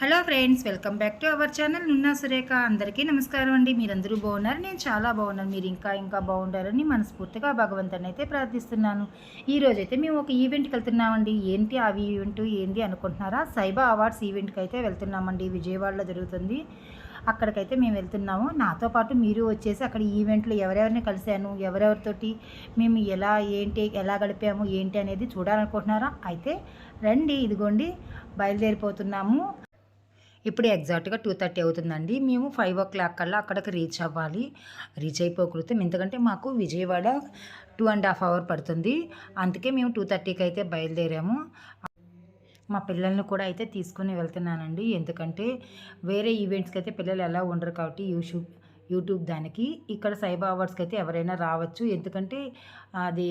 Hello friends welcome back to our channel Nunna Surekha. అందరికీ నమస్కారం అండి. మీరందరూ బాగున్నారు? నేను చాలా బాగున్నాను. మీరు ఇంకా ఇంకా బాగుండాలని మనస్ఫూర్తిగా భగవంతుని అయితే ప్రార్థిస్తున్నాను. ఈరోజు అయితే మేము ఒక ఈవెంట్కి వెళ్తున్నామండి. ఏంటి ఆ ఈవెంట్? ఏంటి అనుకుంటున్నారా? సైబా అవార్డ్స్ ఈవెంట్కి అయితే వెళ్తున్నామండి. విజయవాడలో జరుగుతుంది. అక్కడికైతే మేము వెళ్తున్నాము. నాతో పాటు మీరు వచ్చేసి అక్కడ ఈవెంట్లో ఎవరెవరిని కలిశాను ఎవరెవరితోటి మేము ఎలా ఏంటి ఎలా గడిపాము ఏంటి అనేది చూడాలనుకుంటున్నారా? అయితే రండి ఇదిగోండి బయలుదేరిపోతున్నాము. ఇప్పుడు ఎగ్జాక్ట్గా టూ థర్టీ అవుతుందండి. మేము ఫైవ్ ఓ క్లాక్ కల్లా అక్కడికి రీచ్ అవ్వాలి. రీచ్ అయిపోకూడదు ఎందుకంటే మాకు Vijayawada two and half hour పడుతుంది. అందుకే మేము టూ థర్టీకి అయితే బయలుదేరాము. మా పిల్లల్ని కూడా అయితే తీసుకుని వెళ్తున్నానండి. ఎందుకంటే వేరే ఈవెంట్స్కి అయితే పిల్లలు ఎలా ఉండరు కాబట్టి యూట్యూబ్ యూట్యూబ్ దానికి. ఇక్కడ సైబా అవార్డ్స్కి అయితే ఎవరైనా రావచ్చు. ఎందుకంటే అది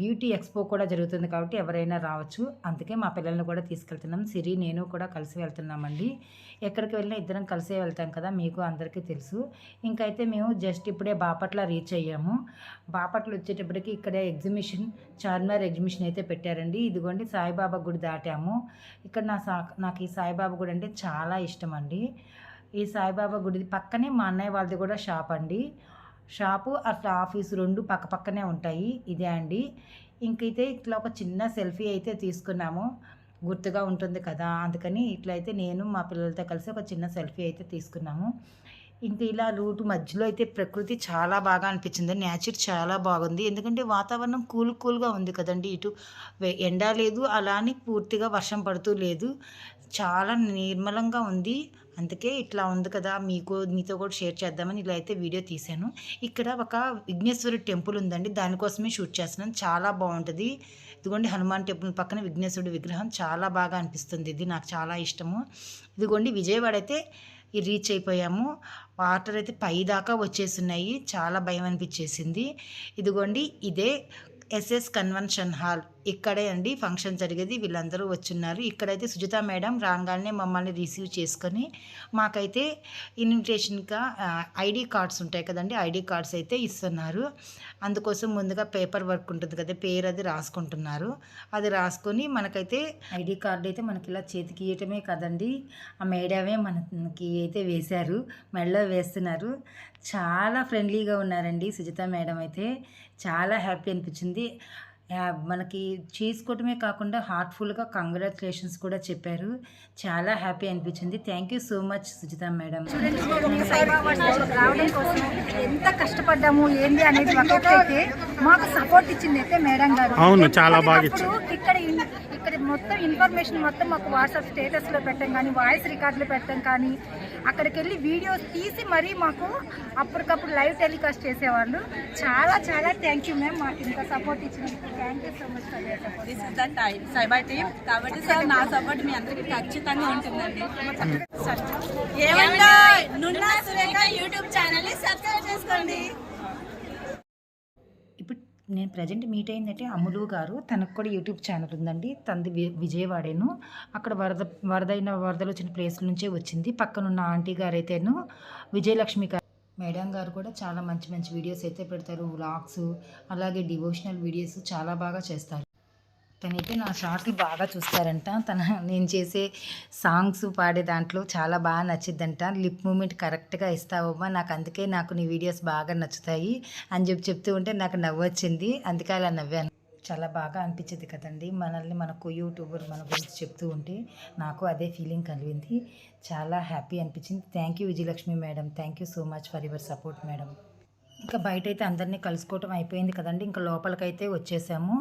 బ్యూటీ ఎక్స్పో కూడా జరుగుతుంది కాబట్టి ఎవరైనా రావచ్చు. అందుకే మా పిల్లల్ని కూడా తీసుకెళ్తున్నాం. సిరి నేను కూడా కలిసి వెళ్తున్నామండి. ఎక్కడికి వెళ్ళినా ఇద్దరం కలిసే వెళ్తాం కదా మీకు అందరికీ తెలుసు. ఇంకైతే మేము జస్ట్ ఇప్పుడే బాపట్ల రీచ్ అయ్యాము. బాపట్ల వచ్చేటప్పటికి ఇక్కడ ఎగ్జిబిషన్ చార్మినార్ ఎగ్జిబిషన్ అయితే పెట్టారండి. ఇదిగోండి సాయిబాబా గుడి దాటాము. ఇక్కడ నా సా నాకు ఈ సాయిబాబా గుడి అంటే చాలా ఇష్టం అండి ఈ సాయిబాబా గుడి పక్కనే మా అన్నయ్య వాళ్ళది కూడా షాప్ అండి. షాపు అట్లా ఆఫీసు రెండు పక్క పక్కనే ఉంటాయి. ఇదే అండి. ఇంకైతే ఇట్లా ఒక చిన్న సెల్ఫీ అయితే తీసుకున్నాము. గుర్తుగా ఉంటుంది కదా అందుకని ఇట్లా అయితే నేను మా పిల్లలతో కలిసి ఒక చిన్న సెల్ఫీ అయితే తీసుకున్నాము. ఇంకా ఇలా రూట్ మధ్యలో అయితే ప్రకృతి చాలా బాగా అనిపించింది. నేచర్ చాలా బాగుంది. ఎందుకంటే వాతావరణం కూల్ కూల్గా ఉంది కదండి ఇటు. వె- ఎండ లేదు అలా అని పూర్తిగా వర్షం పడుతూ లేదు. చాలా నిర్మలంగా ఉంది. అందుకే ఇట్లా ఉంది కదా మీకు మీతో కూడా షేర్ చేద్దామని ఇలా అయితే వీడియో తీశాను. ఇక్కడ ఒక విఘ్నేశ్వరి టెంపుల్ ఉందండి దానికోసమే షూట్ చేస్తున్నాను. చాలా బాగుంటుంది. ఇదిగోండి హనుమాన్ టెంపుల్ పక్కన విఘ్నేశ్వరుడి విగ్రహం. చాలా బాగా అనిపిస్తుంది ఇది నాకు చాలా ఇష్టము. ఇదిగోండి విజయవాడ అయితే రీచ్ అయిపోయాము. వాటర్ అయితే పై దాకా వచ్చేస్తున్నాయి. చాలా భయం అనిపించేసింది. ఇదిగోండి ఇదే ఎస్ఎస్ కన్వెన్షన్ హాల్. ఇక్కడే అండి ఫంక్షన్ జరిగేది వీళ్ళందరూ వచ్చున్నారు. ఇక్కడైతే సుజిత మేడం రాగానే మమ్మల్ని రిసీవ్ చేసుకొని మాకైతే ఇన్విటేషన్గా ఐడి కార్డ్స్ ఉంటాయి కదండి ఐడి కార్డ్స్ అయితే ఇస్తున్నారు. అందుకోసం ముందుగా పేపర్ వర్క్ ఉంటుంది కదా పేరు అది రాసుకుంటున్నారు. అది రాసుకొని మనకైతే ఐడి కార్డు అయితే మనకి ఇలా చేతికి ఇవ్వటమే కదండి ఆ మేడమే మనకి అయితే వేశారు మెడలో వేస్తున్నారు. చాలా ఫ్రెండ్లీగా ఉన్నారండి సుజిత మేడం అయితే చాలా హ్యాపీ అనిపించింది. మనకి చేసుకోవటమే కాకుండా హార్ట్ఫుల్గా కంగ్రాచులేషన్స్ కూడా చెప్పారు. చాలా హ్యాపీ అనిపించింది. Thank you so much Sujitha madam. రావడం కోసం ఎంత కష్టపడ్డాము ఏంది అనేది ఒకటైతే మాకు సపోర్ట్ ఇచ్చింది అయితే మేడం గారు. అవును, చాలా బాగా ఇక్కడ ఇక్కడ మొత్తం ఇన్ఫర్మేషన్ మొత్తం మాకు వాట్సాప్ స్టేటస్లో పెట్టడం కానీ వాయిస్ రికార్డులు పెట్టడం కానీ అక్కడికి వెళ్ళి వీడియోస్ తీసి మరీ మాకు అప్పటికప్పుడు లైవ్ టెలికాస్ట్ చేసేవాళ్ళు. చాలా చాలా థ్యాంక్ యూ మ్యామ్ మాకు ఇంత సపోర్ట్ ఇచ్చినందుకు thank you so much for cyber team కాబట్టి సార్ నా సపోర్ట్ మీ అందరికి ఖచ్చితంగా ఉంటుందండి. సురేఖ యూట్యూబ్ ఛానల్ని సబ్స్క్రైబ్ చేసుకోండి ఇప్పుడు నేను ప్రజెంట్ మీట్ అయిందంటే అమ్ములు గారు తనకు కూడా యూట్యూబ్ ఛానల్ ఉందండి తనది వి- విజయవాడేను. అక్కడ వరద వరదైన వరదలు వచ్చిన ప్లేస్ నుంచే వచ్చింది. పక్కనున్న ఆంటీ గారు అయితేను విజయలక్ష్మి గారు మేడం గారు కూడా చాలా మంచి మంచి వీడియోస్ అయితే పెడతారు వ్లాగ్స్ అలాగే డివోషనల్ వీడియోస్ చాలా బాగా చేస్తారు. తనైతే నా షార్ట్లు బాగా చూస్తారంట. తన నేను చేసే సాంగ్స్ పాడే దాంట్లో చాలా బాగా నచ్చిద్దంట. లిప్ మూమెంట్ కరెక్ట్గా ఇస్తావమ్మా నాకు అందుకే నాకు నీ వీడియోస్ బాగా నచ్చుతాయి అని చెప్పి చెప్తూ ఉంటే నాకు నవ్వు వచ్చింది అందుకే అలా నవ్వాను. చాలా బాగా అనిపించింది కదండి. మనల్ని మనకు యూట్యూబర్ మన గురించి చెప్తూ ఉంటే నాకు అదే ఫీలింగ్ కలిగింది. చాలా హ్యాపీ అనిపించింది. Thank you Vijayalakshmi madam. Thank you so much for your support madam. ఇంకా బయట అయితే అందరినీ కలుసుకోవటం అయిపోయింది కదండి. ఇంకా లోపలికైతే వచ్చేసాము.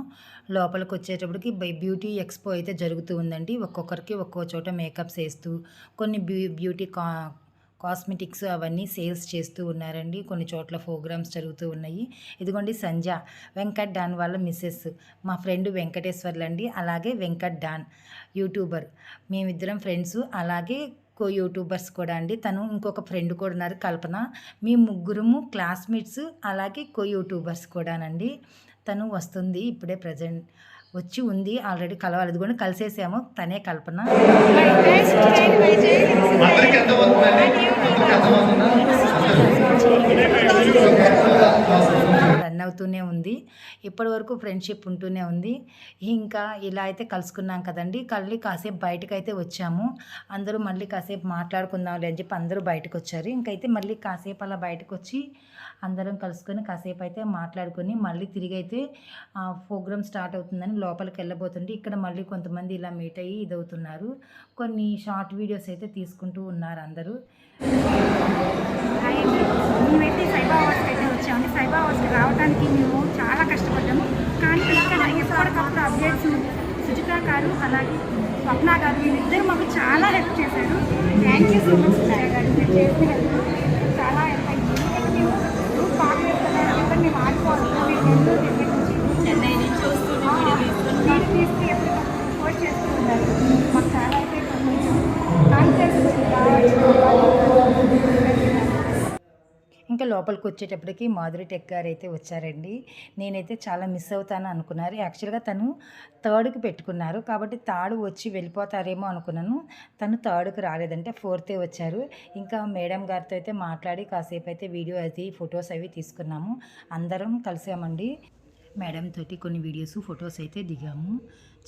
లోపలికి వచ్చేటప్పటికి బై బ్యూటీ ఎక్స్పో అయితే జరుగుతూ ఉందండి. ఒక్కొక్కరికి ఒక్కో చోట మేకప్స్ వేస్తూ కొన్ని బ్యూ బ్యూటీ కా కాస్మెటిక్స్ అవన్నీ సేల్స్ చేస్తూ ఉన్నారండి. కొన్ని చోట్ల ప్రోగ్రామ్స్ జరుగుతూ ఉన్నాయి. ఇదిగోండి సంజ వెంకట్ డాన్ వాళ్ళ మిస్సెస్ మా ఫ్రెండ్ వెంకటేశ్వర్లండి అలాగే వెంకట్ డాన్ యూట్యూబర్. మేమిద్దరం ఫ్రెండ్స్ అలాగే కో యూట్యూబర్స్ కూడా అండి. తను ఇంకొక ఫ్రెండ్ కూడా ఉన్నారు కల్పన. మీ ముగ్గురము క్లాస్మేట్స్ అలాగే కో యూట్యూబర్స్ కూడానండి. తను వస్తుంది ఇప్పుడే ప్రజెంట్. వచ్చి ఉంది ఆల్రెడీ కలవాలి. ఇది కూడా కలిసేసాము. తనే కల్పన. రన్ అవుతూనే ఉంది. ఇప్పటి వరకు ఫ్రెండ్షిప్ ఉంటూనే ఉంది. ఇంకా ఇలా అయితే కలుసుకున్నాం కదండి. కళ్ళి కాసేపు బయటకు అయితే వచ్చాము. అందరూ మళ్ళీ కాసేపు మాట్లాడుకుందాంలే అని చెప్పి అందరూ బయటకు వచ్చారు ఇంకైతే మళ్ళీ కాసేపు అలా బయటకు వచ్చి అందరం కలుసుకొని కాసేపు అయితే మాట్లాడుకొని మళ్ళీ తిరిగి అయితే ప్రోగ్రామ్ స్టార్ట్ అవుతుందని లోపలికి వెళ్ళబోతుంటే ఇక్కడ మళ్ళీ కొంతమంది ఇలా మీట్ అయ్యి ఇదవుతున్నారు. కొన్ని షార్ట్ వీడియోస్ అయితే తీసుకుంటూ ఉన్నారు అందరూ. మేమైతే సైబా అవార్డ్స్కి అయితే వచ్చాము సైబా అవార్డ్స్కి రావడానికి మేము చాలా కష్టపడ్డాము. కానీ ఇక్కడ ఎప్పటికప్పుడు అప్డేట్స్ సుజిత గారు అలాగే స్వప్న గారు వీళ్ళిద్దరు మాకు చాలా హెల్ప్ చేశారు. థ్యాంక్ యూ సో మచ్ గారు. మీరు చేసిన హెల్ప్ చాలా Máy. లోపలికి వచ్చేటప్పటికి మాధురి టెక్ గారు అయితే వచ్చారండి. నేనైతే చాలా మిస్ అవుతాను అనుకున్నారు. యాక్చువల్గా తను థర్డ్కి పెట్టుకున్నారు. కాబట్టి థర్డ్ వచ్చి వెళ్ళిపోతారేమో అనుకున్నాను. తను థర్డ్కి రాలేదంటే ఫోర్తే వచ్చారు. ఇంకా మేడం గారితో అయితే మాట్లాడి కాసేపు అయితే వీడియో అది ఫొటోస్ అవి తీసుకున్నాము. అందరం కలిసామండి. మేడం తోటి కొన్ని వీడియోస్ ఫొటోస్ అయితే దిగాము.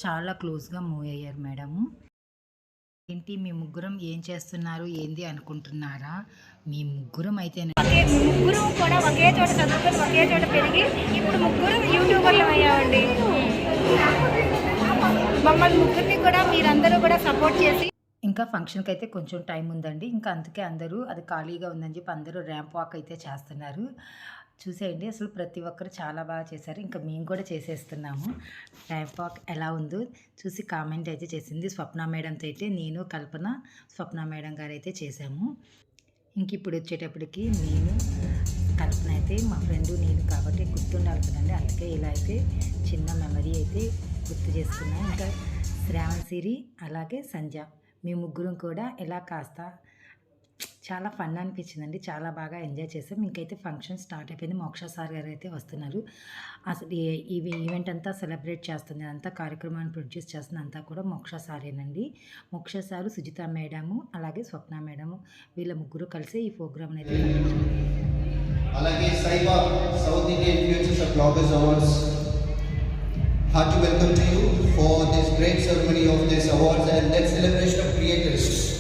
చాలా క్లోజ్గా మూవ్ అయ్యారు మేడము. ఏంటి? మీ ముగ్గురం ఏం చేస్తున్నారు? ఏంది? అనుకుంటున్నారా? మీ ముగ్గురం అయితే ముగ్గురు కూడా ఒకే చోట చదువుకొని ఒకే చోట పెరిగి ఇప్పుడు ముగ్గురు యూట్యూబర్లు అయ్యామండి. మమ్మల్ని ముగ్గురిని కూడా మీరందరూ కూడా సపోర్ట్ చేసి ఇంకా ఫంక్షన్కి అయితే కొంచెం టైం ఉందండి. ఇంకా అందుకే అందరూ అది ఖాళీగా ఉందని చెప్పి అందరూ ర్యాంప్ వాక్ అయితే చేస్తున్నారు. చూసేయండి. అసలు ప్రతి ఒక్కరు చాలా బాగా చేశారు. ఇంకా మేము కూడా చేసేస్తున్నాము. టైపాక్ ఎలా ఉందో చూసి కామెంట్ అయితే చేసింది. స్వప్న మేడంతో అయితే నేను కల్పన స్వప్న మేడం గారు అయితే చేశాము. ఇంక ఇప్పుడు వచ్చేటప్పటికి నేను కల్పన అయితే మా ఫ్రెండ్ నేను కాబట్టి గుర్తుండాలి కదండి. అందుకే ఇలా అయితే చిన్న మెమరీ అయితే గుర్తు చేసుకున్నాను ఇంకా శ్రావణ్ సిరి అలాగే సంజ మీ ముగ్గురం కూడా ఇలా కాస్త చాలా ఫన్ అనిపించిందండి. చాలా బాగా ఎంజాయ్ చేసాం. ఇంకైతే ఫంక్షన్ స్టార్ట్ అయిపోయింది. మోక్ష సార్ గారు అయితే వస్తున్నారు. అసలు ఈ- ఈవెంట్ అంతా సెలబ్రేట్ చేస్తుంది. అంతా కార్యక్రమాన్ని ప్రొడ్యూస్ చేస్తుంది. అంతా కూడా మోక్ష సారేనండి. మోక్ష సారు సుజిత మేడము అలాగే స్వప్న మేడము వీళ్ళ ముగ్గురు కలిసి ఈ ప్రోగ్రామ్ అనేది కండక్ట్ చేశారు. అలాగే Saiba South Indian futures of bloggers awards. Heart welcome to you for this great ceremony of this awards and that celebration of creators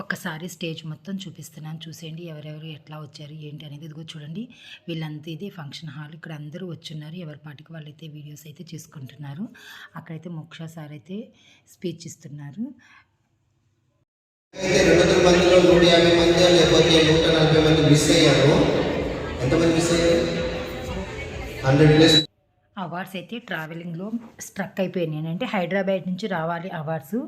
ఒక్కసారి స్టేజ్ మొత్తం చూపిస్తున్నాను. చూసేయండి ఎవరెవరు ఎట్లా వచ్చారు ఏంటి అనేది. ఇదిగో చూడండి వీళ్ళంతా ఇది ఫంక్షన్ హాల్. ఇక్కడ అందరూ వచ్చున్నారు ఎవరి పాటికి వాళ్ళైతే వీడియోస్ అయితే చేసుకుంటున్నారు. అక్కడైతే మోక్ష సార్ అయితే స్పీచ్ ఇస్తున్నారు. రెండు మందిలో నూట యాభై మంది లేకపోతే నూట నలభై మంది మిస్ అయ్యారు. ఎంతమంది మిస్ అయ్యారు? హండ్రెడ్ ప్లస్ అవార్డ్స్ అయితే ట్రావెలింగ్లో స్ట్రక్ అయిపోయినాయి. అంటే హైదరాబాద్ నుంచి రావాలి అవార్డ్స్.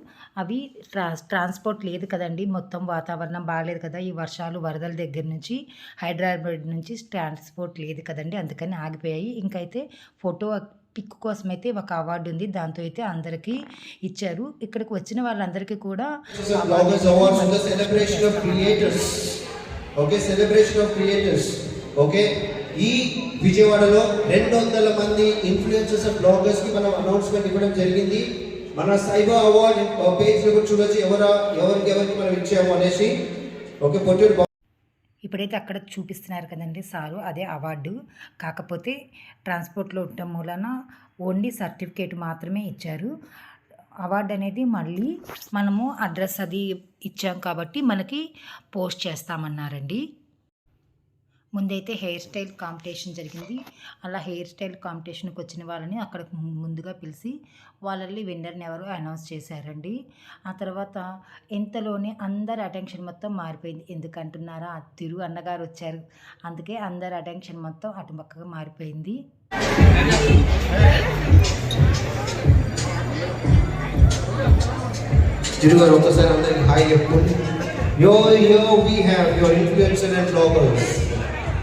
అవి ట్రా ట్రాన్స్పోర్ట్ లేదు కదండి. మొత్తం వాతావరణం బాగాలేదు కదా. ఈ వర్షాలు వరదల దగ్గర నుంచి హైదరాబాద్ నుంచి ట్రాన్స్పోర్ట్ లేదు కదండి. అందుకని ఆగిపోయాయి. ఇంకైతే ఫోటో పిక్ కోసం అయితే ఒక అవార్డు ఉంది. దాంతో అయితే అందరికీ ఇచ్చారు. ఇక్కడికి వచ్చిన వాళ్ళందరికీ కూడా okay celebration of creators okay ఈ విజయవాడలో రెండు వందల మంది ఇన్ఫ్లుయెన్సర్స్ ఆఫ్ బ్లాగర్స్కి మనం అనౌన్స్మెంట్ ఇవ్వడం జరిగింది. మన సైబర్ అవార్డ్ పేజ్లో కూడా చూడొచ్చు ఎవరు ఎవరికి ఎవరికి మనం ఇచ్చాము అనేసి. ఓకే పొట్టేడు ఇప్పుడైతే అక్కడ చూపిస్తున్నారు కదండి సారు అదే అవార్డు. కాకపోతే ట్రాన్స్పోర్ట్లో ఉండటం మూలన ఓన్లీ సర్టిఫికేట్ మాత్రమే ఇచ్చారు. అవార్డు అనేది మళ్ళీ మనము అడ్రస్ అది ఇచ్చాం కాబట్టి మనకి పోస్ట్ చేస్తామన్నారండి. ముందైతే హెయిర్ స్టైల్ కాంపిటీషన్ జరిగింది అలా హెయిర్ స్టైల్ కాంపిటీషన్కి వచ్చిన వాళ్ళని అక్కడ ముందుగా పిలిచి వాళ్ళని విన్నర్ని ఎవరు అనౌన్స్ చేశారండి. ఆ తర్వాత ఇంతలోనే అందరి అటెన్షన్ మొత్తం మారిపోయింది. ఎందుకంటున్నారా? ఆ తిరు అన్నగారు వచ్చారు. అందుకే అందరి అటెన్షన్ మొత్తం అటు పక్కగా మారిపోయింది ఒక్కసారి అందరికి hi yo yo we have your influencer and bloggers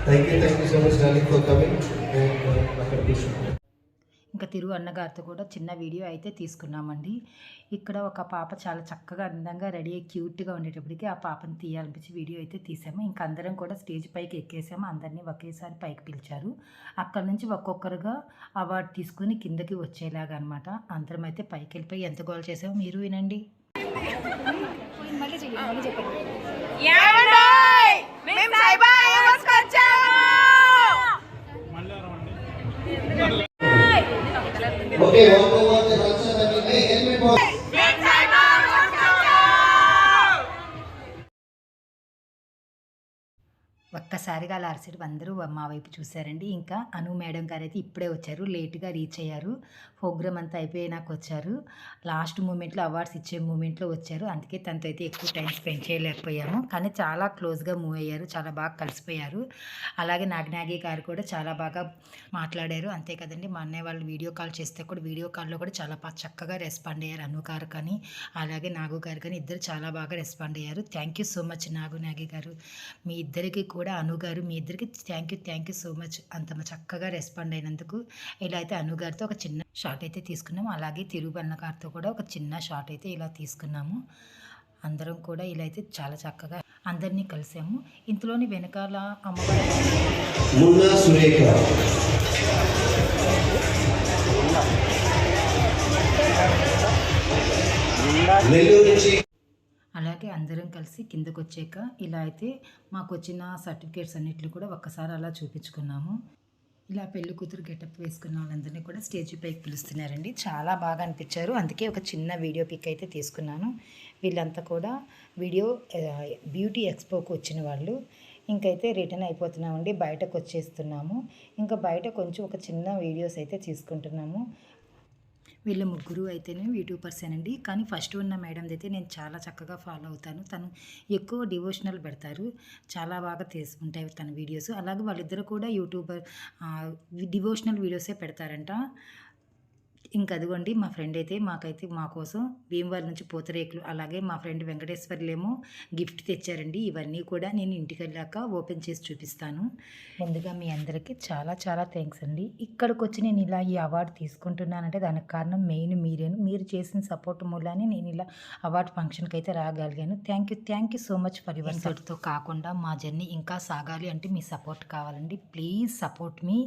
thank you thank you so much రాలి ఫర్ కమింగ్ అక్కడ ఇంకా తిరు అన్నగారితో కూడా చిన్న వీడియో అయితే తీసుకున్నామండి. ఇక్కడ ఒక పాప చాలా చక్కగా అందంగా రెడీ అయ్యి క్యూట్గా ఉండేటప్పటికి ఆ పాపని తీయాలనిపించి వీడియో అయితే తీసాము. ఇంకా అందరం కూడా స్టేజ్ పైకి ఎక్కేసాము. అందరినీ ఒకేసారి పైకి పిలిచారు. అక్కడ నుంచి ఒక్కొక్కరుగా అవార్డు తీసుకుని కిందకి వచ్చేలాగా అనమాట అందరం అయితే పైకి వెళ్ళిపోయి ఎంత గోల్ చేసామో మీరు వినండి. మళ్ళీ griego ఒక్కసారిగా అలా అరిసెడు అందరూ మా వైపు చూశారండి. ఇంకా అను మేడం గారు అయితే ఇప్పుడే వచ్చారు లేట్గా రీచ్ అయ్యారు ప్రోగ్రామ్ అంతా అయిపోయినాక వచ్చారు. లాస్ట్ మూమెంట్లో అవార్డ్స్ ఇచ్చే మూమెంట్లో వచ్చారు. అందుకే తనతో అయితే ఎక్కువ టైం స్పెండ్ చేయలేకపోయాము. కానీ చాలా క్లోజ్గా మూవ్ అయ్యారు చాలా బాగా కలిసిపోయారు. అలాగే నాగనాగి గారు కూడా చాలా బాగా మాట్లాడారు. అంతే కదండి మా అన్నయ్య వాళ్ళు వీడియో కాల్ చేస్తే కూడా వీడియో కాల్లో కూడా చాలా చక్కగా రెస్పాండ్ అయ్యారు అను గారు కానీ అలాగే నాగు గారు కానీ ఇద్దరు చాలా బాగా రెస్పాండ్ అయ్యారు. Thank you so much Nagu Nagi garu. మీ ఇద్దరికి కూడా అను గారు మీ ఇద్దరికి thank you thank you so much అంత చక్కగా రెస్పాండ్ అయినందుకు. ఇలా అయితే అను గారితో ఒక చిన్న షాట్ అయితే తీసుకున్నాము. అలాగే తిరుపన్న గారితో కూడా ఒక చిన్న షాట్ అయితే ఇలా తీసుకున్నాము. అందరం కూడా ఇలా అయితే చాలా చక్కగా అందరినీ కలిసాము. ఇంతలోని వెనకాల అమ్మవారి నెల్లూరు నుంచి అలాగే అందరం కలిసి కిందకు వచ్చాక ఇలా అయితే మాకు వచ్చిన సర్టిఫికేట్స్ అన్నిటిని కూడా ఒక్కసారి అలా చూపించుకున్నాము. ఇలా పెళ్ళి కూతురు గెటప్ వేసుకున్న వాళ్ళందరినీ కూడా స్టేజ్ పైకి పిలుస్తున్నారండి. చాలా బాగా అనిపించారు. అందుకే ఒక చిన్న వీడియో పిక్ అయితే తీసుకున్నాను. వీళ్ళంతా కూడా వీడియో బ్యూటీ ఎక్స్పోకి వచ్చిన వాళ్ళు. ఇంకైతే రిటర్న్ అయిపోతున్నామండి. బయటకు వచ్చేస్తున్నాము ఇంకా బయట కొంచెం ఒక చిన్న వీడియోస్ అయితే తీసుకుంటున్నాము. వీళ్ళ ముగ్గురు అయితేనే యూట్యూబర్స్ అండి. కానీ ఫస్ట్ ఉన్న మేడం అయితే నేను చాలా చక్కగా ఫాలో అవుతాను. తను ఎక్కువ డివోషనల్ పెడతారు. చాలా బాగా తీసుకుంటాయి తన వీడియోస్. అలాగే వాళ్ళిద్దరు కూడా యూట్యూబర్ డివోషనల్ వీడియోసే పెడతారంట. ఇంకా అదిగోండి మా ఫ్రెండ్ అయితే మాకైతే మా కోసం భీమవరం నుంచి పూతరేకులు అలాగే మా ఫ్రెండ్ వెంకటేశ్వర్లేమో గిఫ్ట్ తెచ్చారండి. ఇవన్నీ కూడా నేను ఇంటికి వెళ్ళాక ఓపెన్ చేసి చూపిస్తాను. ముందుగా మీ అందరికీ చాలా చాలా థ్యాంక్స్ అండి. ఇక్కడికి వచ్చి నేను ఇలా ఈ అవార్డు తీసుకుంటున్నానంటే దానికి కారణం మెయిన్ మీరేను. మీరు చేసిన సపోర్ట్ మూలానే నేను ఇలా అవార్డు ఫంక్షన్కి అయితే రాగలిగాను. Thank you thank you so much for your సపోర్ట్తో కాకుండా మా జర్నీ ఇంకా సాగాలి అంటే మీ సపోర్ట్ కావాలండి. Please support me.